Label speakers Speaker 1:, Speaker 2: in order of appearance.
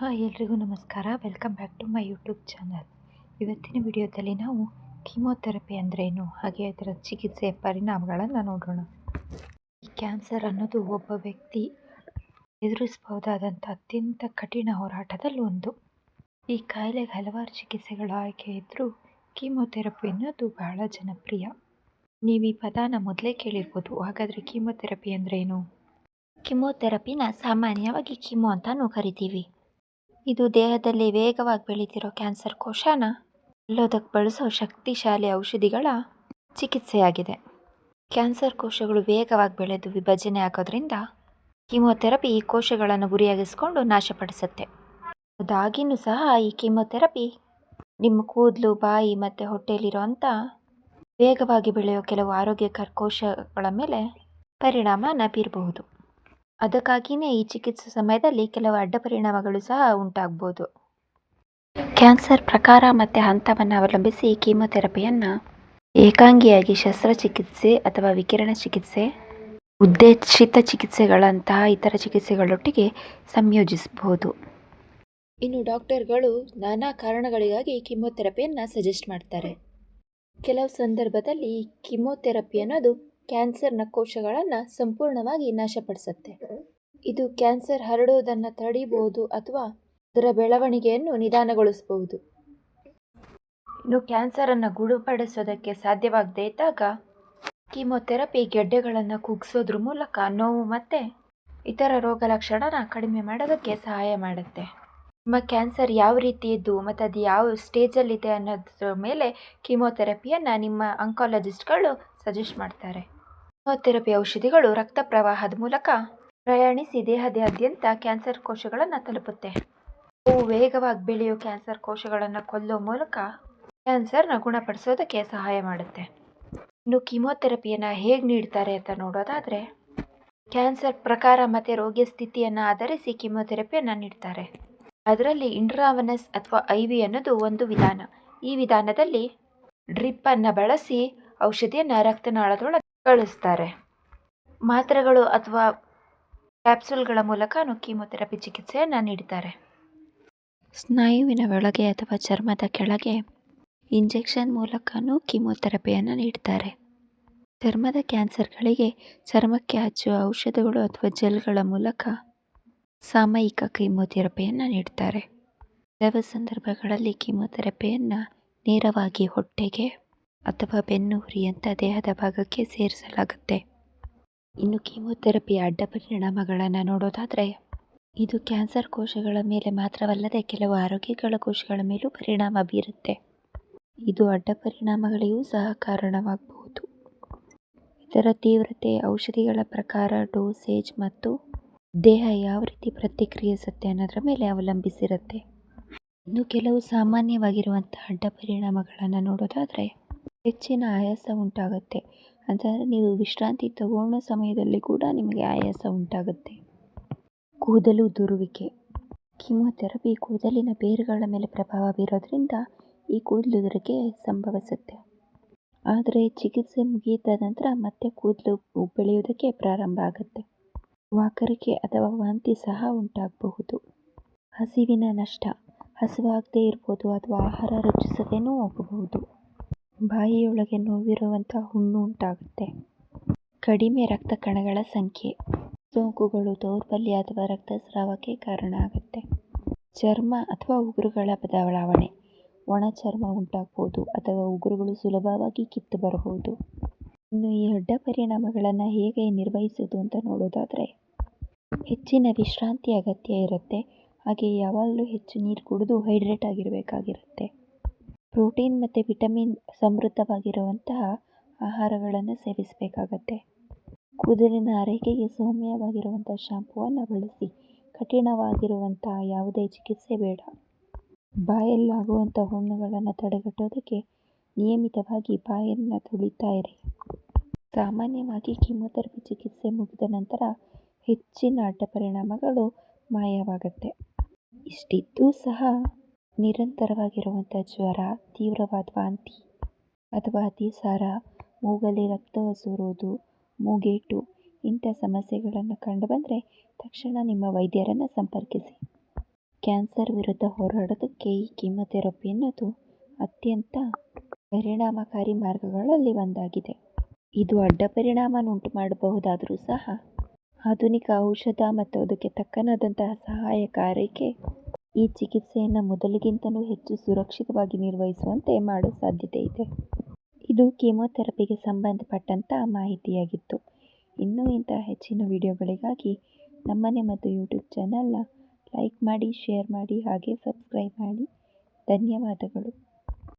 Speaker 1: Hi, ಎಲ್ರಿಗೂ ನಮಸ್ಕಾರ. Welcome back to my YouTube channel ಇವತ್ತಿನ ವಿಡಿಯೋದಲ್ಲಿ ನಾವು ಕೀಮೋಥೆರಪಿ ಅಂದ್ರೇನು ಹಾಗೆ ಅದರ ಚಿಕಿತ್ಸೆಯ ಪರಿಣಾಮಗಳನ್ನು ನೋಡೋಣ. ಈ ಕ್ಯಾನ್ಸರ್ ಅನ್ನೋದು ಒಬ್ಬ ವ್ಯಕ್ತಿ ಎದುರಿಸಬಹುದಾದಂಥ ಅತ್ಯಂತ ಕಠಿಣ ಹೋರಾಟದಲ್ಲಿ ಒಂದು. ಈ ಕಾಯಿಲೆಗೆ ಹಲವಾರು ಚಿಕಿತ್ಸೆಗಳು ಆಯ್ಕೆ ಇದ್ದರೂ ಕೀಮೋಥೆರಪಿ ಅನ್ನೋದು ಬಹಳ ಜನಪ್ರಿಯ. ನೀವು ಈ ಪದಾನ ಮೊದಲೇ ಕೇಳಿರ್ಬೋದು. ಹಾಗಾದರೆ ಕೀಮೋಥೆರಪಿ ಅಂದ್ರೇನು ಕಿಮೋಥೆರಪಿನ ಸಾಮಾನ್ಯವಾಗಿ ಕಿಮೋ ಅಂತಾನೂ ಕರಿತೀವಿ. ಇದು ದೇಹದಲ್ಲಿ ವೇಗವಾಗಿ ಬೆಳೀತಿರೋ ಕ್ಯಾನ್ಸರ್ ಕೋಶನ ಕೊಲ್ಲೋದಕ್ಕೆ ಬಳಸೋ ಶಕ್ತಿಶಾಲಿ ಔಷಧಿಗಳ ಚಿಕಿತ್ಸೆಯಾಗಿದೆ. ಕ್ಯಾನ್ಸರ್ ಕೋಶಗಳು ವೇಗವಾಗಿ ಬೆಳೆದು ವಿಭಜನೆ ಆಗೋದ್ರಿಂದ ಕೀಮೋಥೆರಪಿ ಈ ಕೋಶಗಳನ್ನು ಗುರಿಯಾಗಿಸಿಕೊಂಡು ನಾಶಪಡಿಸುತ್ತೆ. ಅದಾಗಿನೂ ಸಹ ಈ ಕೀಮೋಥೆರಪಿ ನಿಮ್ಮ ಕೂದಲು, ಬಾಯಿ ಮತ್ತು ಹೊಟ್ಟೆಯಲ್ಲಿರುವಂಥ ವೇಗವಾಗಿ ಬೆಳೆಯೋ ಕೆಲವು ಆರೋಗ್ಯಕರ ಕೋಶಗಳ ಮೇಲೆ ಪರಿಣಾಮನ ಬೀರಬಹುದು. ಅದಕ್ಕಾಗಿಯೇ ಈ ಚಿಕಿತ್ಸೆ ಸಮಯದಲ್ಲಿ ಕೆಲವು ಅಡ್ಡ ಪರಿಣಾಮಗಳು ಸಹ ಉಂಟಾಗ್ಬೋದು. ಕ್ಯಾನ್ಸರ್ ಪ್ರಕಾರ ಮತ್ತು ಹಂತವನ್ನು ಅವಲಂಬಿಸಿ ಕೀಮೋಥೆರಪಿಯನ್ನು ಏಕಾಂಗಿಯಾಗಿ ಶಸ್ತ್ರಚಿಕಿತ್ಸೆ ಅಥವಾ ವಿಕಿರಣ ಚಿಕಿತ್ಸೆ ಉದ್ದೇಶಿತ ಚಿಕಿತ್ಸೆಗಳಂತಹ ಇತರ ಚಿಕಿತ್ಸೆಗಳೊಟ್ಟಿಗೆ ಸಂಯೋಜಿಸಬಹುದು ಇನ್ನು ಡಾಕ್ಟರ್ಗಳು ನಾನಾ ಕಾರಣಗಳಿಗಾಗಿ ಕಿಮೋಥೆರಪಿಯನ್ನು ಸಜೆಸ್ಟ್ ಮಾಡ್ತಾರೆ. ಕೆಲವು ಸಂದರ್ಭದಲ್ಲಿ ಕಿಮೋಥೆರಪಿ ಅನ್ನೋದು ಕ್ಯಾನ್ಸರ್ನ ಕೋಶಗಳನ್ನು ಸಂಪೂರ್ಣವಾಗಿ ನಾಶಪಡಿಸುತ್ತೆ. ಇದು ಕ್ಯಾನ್ಸರ್ ಹರಡೋದನ್ನು ತಡೀಬಹುದು ಅಥವಾ ಅದರ ಬೆಳವಣಿಗೆಯನ್ನು ನಿಧಾನಗೊಳಿಸಬಹುದು. ಇನ್ನು ಕ್ಯಾನ್ಸರನ್ನು ಗುಣಪಡಿಸೋದಕ್ಕೆ ಸಾಧ್ಯವಾಗದೇ ಇದ್ದಾಗ ಕೀಮೋಥೆರಪಿ ಗೆಡ್ಡೆಗಳನ್ನು ಕುಗ್ಸೋದ್ರ ಮೂಲಕ ನೋವು ಮತ್ತು ಇತರ ರೋಗ ಲಕ್ಷಣನ ಕಡಿಮೆ ಮಾಡೋದಕ್ಕೆ ಸಹಾಯ ಮಾಡುತ್ತೆ. ನಿಮ್ಮ ಕ್ಯಾನ್ಸರ್ ಯಾವ ರೀತಿ ಇದ್ದು ಮತ್ತು ಅದು ಯಾವ ಸ್ಟೇಜಲ್ಲಿದೆ ಅನ್ನೋದ್ರ ಮೇಲೆ ಕೀಮೋಥೆರಪಿಯನ್ನು ನಿಮ್ಮ ಅಂಕಾಲಜಿಸ್ಟ್ಗಳು ಸಜೆಸ್ಟ್ ಮಾಡ್ತಾರೆ. ಕೀಮೋಥೆರಪಿ ಔಷಧಿಗಳು ರಕ್ತ ಪ್ರವಾಹದ ಮೂಲಕ ಪ್ರಯಾಣಿಸಿ ದೇಹದಾದ್ಯಂತ ಕ್ಯಾನ್ಸರ್ ಕೋಶಗಳನ್ನು ತಲುಪುತ್ತೆ. ಅವು ವೇಗವಾಗಿ ಬೆಳೆಯೋ ಕ್ಯಾನ್ಸರ್ ಕೋಶಗಳನ್ನು ಕೊಲ್ಲೋ ಮೂಲಕ ಕ್ಯಾನ್ಸರ್ನ ಗುಣಪಡಿಸೋದಕ್ಕೆ ಸಹಾಯ ಮಾಡುತ್ತೆ. ಇನ್ನು ಕೀಮೋಥೆರಪಿಯನ್ನು ಹೇಗೆ ನೀಡ್ತಾರೆ ಅಂತ ನೋಡೋದಾದರೆ, ಕ್ಯಾನ್ಸರ್ ಪ್ರಕಾರ ಮತ್ತು ರೋಗಿಯ ಸ್ಥಿತಿಯನ್ನು ಆಧರಿಸಿ ಕೀಮೋಥೆರಪಿಯನ್ನು ನೀಡ್ತಾರೆ. ಅದರಲ್ಲಿ ಇಂಟ್ರಾವನಸ್ ಅಥವಾ ಐ ವಿ ಅನ್ನೋದು ಒಂದು ವಿಧಾನ. ಈ ವಿಧಾನದಲ್ಲಿ ಡ್ರಿಪ್ಪನ್ನು ಬಳಸಿ ಔಷಧಿಯನ್ನು ರಕ್ತನಾಳದೊಳಗೆ ಕಳಿಸ್ತಾರೆ. ಮಾತ್ರೆಗಳು ಅಥವಾ ಕ್ಯಾಪ್ಸೂಲ್ಗಳ ಮೂಲಕನೂ ಕೀಮೊಥೆರಪಿ ಚಿಕಿತ್ಸೆಯನ್ನು ನೀಡ್ತಾರೆ ಸ್ನಾಯುವಿನ ಒಳಗೆ ಅಥವಾ ಚರ್ಮದ ಕೆಳಗೆ ಇಂಜೆಕ್ಷನ್ ಮೂಲಕನೂ ಕೀಮೋಥೆರಪಿಯನ್ನು ನೀಡ್ತಾರೆ ಚರ್ಮದ ಕ್ಯಾನ್ಸರ್ಗಳಿಗೆ ಚರ್ಮಕ್ಕೆ ಹಚ್ಚುವ ಔಷಧಗಳು ಅಥವಾ ಜೆಲ್ಗಳ ಮೂಲಕ ಸಾಮಯಿಕ ಕೀಮೋಥೆರಪಿಯನ್ನು ನೀಡ್ತಾರೆ ಕೆಲವು ಸಂದರ್ಭಗಳಲ್ಲಿ ಕೀಮೋಥೆರಪಿಯನ್ನು ನೇರವಾಗಿ ಹೊಟ್ಟೆಗೆ ಅಥವಾ ಬೆನ್ನು ಹುರಿಯಂಥ ದೇಹದ ಭಾಗಕ್ಕೆ ಸೇರಿಸಲಾಗುತ್ತೆ. ಇನ್ನು ಕೀಮೋಥೆರಪಿ ಅಡ್ಡ ಪರಿಣಾಮಗಳನ್ನು ನೋಡೋದಾದರೆ, ಇದು ಕ್ಯಾನ್ಸರ್ ಕೋಶಗಳ ಮೇಲೆ ಮಾತ್ರವಲ್ಲದೆ ಕೆಲವು ಆರೋಗ್ಯಗಳ ಕೋಶಗಳ ಮೇಲೂ ಪರಿಣಾಮ ಬೀರುತ್ತೆ. ಇದು ಅಡ್ಡ ಪರಿಣಾಮಗಳಿಗೂ ಸಹ ಕಾರಣವಾಗಬಹುದು. ಇದರ ತೀವ್ರತೆ, ಔಷಧಿಗಳ ಪ್ರಕಾರ ಡೋಸೇಜ್ ಮತ್ತು ದೇಹ ಯಾವ ರೀತಿ ಪ್ರತಿಕ್ರಿಯಿಸುತ್ತೆ ಅನ್ನೋದರ ಮೇಲೆ ಅವಲಂಬಿಸಿರುತ್ತೆ. ಇನ್ನು ಕೆಲವು ಸಾಮಾನ್ಯವಾಗಿರುವಂಥ ಅಡ್ಡ ಪರಿಣಾಮಗಳನ್ನು ನೋಡೋದಾದರೆ ಹೆಚ್ಚಿನ ಆಯಾಸ ಉಂಟಾಗುತ್ತೆ. ಅಂದರೆ ನೀವು ವಿಶ್ರಾಂತಿ ತಗೊಳ್ಳೋ ಸಮಯದಲ್ಲಿ ಕೂಡ ನಿಮಗೆ ಆಯಾಸ ಉಂಟಾಗುತ್ತೆ. ಕೂದಲು ಉದುರುವಿಕೆ. ಕೀಮೋಥೆರಪಿ ಕೂದಲಿನ ಬೇರುಗಳ ಮೇಲೆ ಪ್ರಭಾವ ಬೀರೋದ್ರಿಂದ ಈ ಕೂದಲು ಕೂದಲುದುರಿಗೆ ಸಂಭವಿಸುತ್ತೆ. ಆದರೆ ಚಿಕಿತ್ಸೆ ಮುಗಿದ ನಂತರ ಮತ್ತೆ ಕೂದಲು ಬೆಳೆಯುವುದಕ್ಕೆ ಪ್ರಾರಂಭ ಆಗುತ್ತೆ. ವಾಕರಿಕೆ ಅಥವಾ ವಾಂತಿ ಸಹ ಉಂಟಾಗಬಹುದು. ಹಸಿವಿನ ನಷ್ಟ. ಹಸಿವಾಗದೇ ಇರ್ಬೋದು ಅಥವಾ ಆಹಾರ ರುಚಿಸದೇನೂ ಹೋಗಬಹುದು. ಬಾಯಿಯೊಳಗೆ ನೋವಿರುವಂಥ ಹುಣ್ಣು ಉಂಟಾಗುತ್ತೆ. ಕಡಿಮೆ ರಕ್ತ ಕಣಗಳ ಸಂಖ್ಯೆ. ಸೋಂಕುಗಳು ದೌರ್ಬಲ್ಯ ಅಥವಾ ರಕ್ತಸ್ರಾವಕ್ಕೆ ಕಾರಣ ಆಗುತ್ತೆ. ಚರ್ಮ ಅಥವಾ ಉಗುರುಗಳ ಬದಲಾವಣೆ. ಒಣ ಚರ್ಮ ಉಂಟಾಗ್ಬೋದು ಅಥವಾ ಉಗುರುಗಳು ಸುಲಭವಾಗಿ ಕಿತ್ತು ಬರಬಹುದು. ಇನ್ನು ಈ ಅಡ್ಡ ಪರಿಣಾಮಗಳನ್ನು ಹೇಗೆ ನಿರ್ವಹಿಸೋದು ಅಂತ ನೋಡೋದಾದರೆ, ಹೆಚ್ಚಿನ ವಿಶ್ರಾಂತಿ ಅಗತ್ಯ ಇರುತ್ತೆ. ಹಾಗೆ ಯಾವಾಗಲೂ ಹೆಚ್ಚು ನೀರು ಕುಡಿದು ಹೈಡ್ರೇಟ್ ಆಗಿರಬೇಕಾಗಿರುತ್ತೆ. ಪ್ರೋಟೀನ್ ಮತ್ತು ವಿಟಮಿನ್ ಸಮೃದ್ಧವಾಗಿರುವಂತಹ ಆಹಾರಗಳನ್ನು ಸೇವಿಸಬೇಕಾಗತ್ತೆ. ಕೂದಲಿನ ಆರೈಕೆಗೆ ಸೌಮ್ಯವಾಗಿರುವಂಥ ಶಾಂಪೂವನ್ನು ಬಳಸಿ, ಕಠಿಣವಾಗಿರುವಂತಹ ಯಾವುದೇ ಚಿಕಿತ್ಸೆ ಬೇಡ. ಬಾಯಲ್ಲಾಗುವಂಥ ಹುಣ್ಣುಗಳನ್ನು ತಡೆಗಟ್ಟೋದಕ್ಕೆ ನಿಯಮಿತವಾಗಿ ಬಾಯನ್ನು ತೊಳಿತಾ ಇರಿ. ಸಾಮಾನ್ಯವಾಗಿ ಕೀಮೋಥೆರಪಿ ಚಿಕಿತ್ಸೆ ಮುಗಿದ ನಂತರ ಹೆಚ್ಚಿನ ಅಡ್ಡ ಪರಿಣಾಮಗಳು ಮಾಯವಾಗುತ್ತೆ. ಇಷ್ಟಿದ್ದೂ ಸಹ ನಿರಂತರವಾಗಿರುವಂಥ ಜ್ವರ, ತೀವ್ರವಾದ ವಾಂತಿ ಅಥವಾ ಅತಿಸಾರ, ಮೂಗಲ್ಲಿ ರಕ್ತ ಸೋರೋದು ಮೂಗೇಟು ಇಂಥ ಸಮಸ್ಯೆಗಳನ್ನು ಕಂಡುಬಂದರೆ ತಕ್ಷಣ ನಿಮ್ಮ ವೈದ್ಯರನ್ನು ಸಂಪರ್ಕಿಸಿ. ಕ್ಯಾನ್ಸರ್ ವಿರುದ್ಧ ಹೋರಾಡೋದಕ್ಕೆ ಈ ಕೀಮೊಥೆರಪಿ ಅನ್ನೋದು ಅತ್ಯಂತ ಪರಿಣಾಮಕಾರಿ ಮಾರ್ಗಗಳಲ್ಲಿ ಒಂದಾಗಿದೆ. ಇದು ಅಡ್ಡ ಪರಿಣಾಮವನ್ನುಂಟು ಮಾಡಬಹುದಾದರೂ ಸಹ ಆಧುನಿಕ ಔಷಧ ಮತ್ತು ಅದಕ್ಕೆ ತಕ್ಕನಾದಂತಹ ಸಹಾಯಕಾರಿಕೆ ಈ ಚಿಕಿತ್ಸೆಯನ್ನು ಮೊದಲಿಗಿಂತಲೂ ಹೆಚ್ಚು ಸುರಕ್ಷಿತವಾಗಿ ನಿರ್ವಹಿಸುವಂತೆ ಮಾಡೋ ಸಾಧ್ಯತೆ ಇದೆ. ಇದು ಕೀಮೋಥೆರಪಿಗೆ ಸಂಬಂಧಪಟ್ಟಂಥ ಮಾಹಿತಿಯಾಗಿತ್ತು. ಇನ್ನೂ ಇಂತಹ ಹೆಚ್ಚಿನ ವಿಡಿಯೋಗಳಿಗಾಗಿ ನಮ್ಮನೆ ಮತ್ತು ಯೂಟ್ಯೂಬ್ ಚಾನಲ್ನ ಲೈಕ್ ಮಾಡಿ, ಶೇರ್ ಮಾಡಿ ಹಾಗೆ ಸಬ್ಸ್ಕ್ರೈಬ್ ಮಾಡಿ. ಧನ್ಯವಾದಗಳು.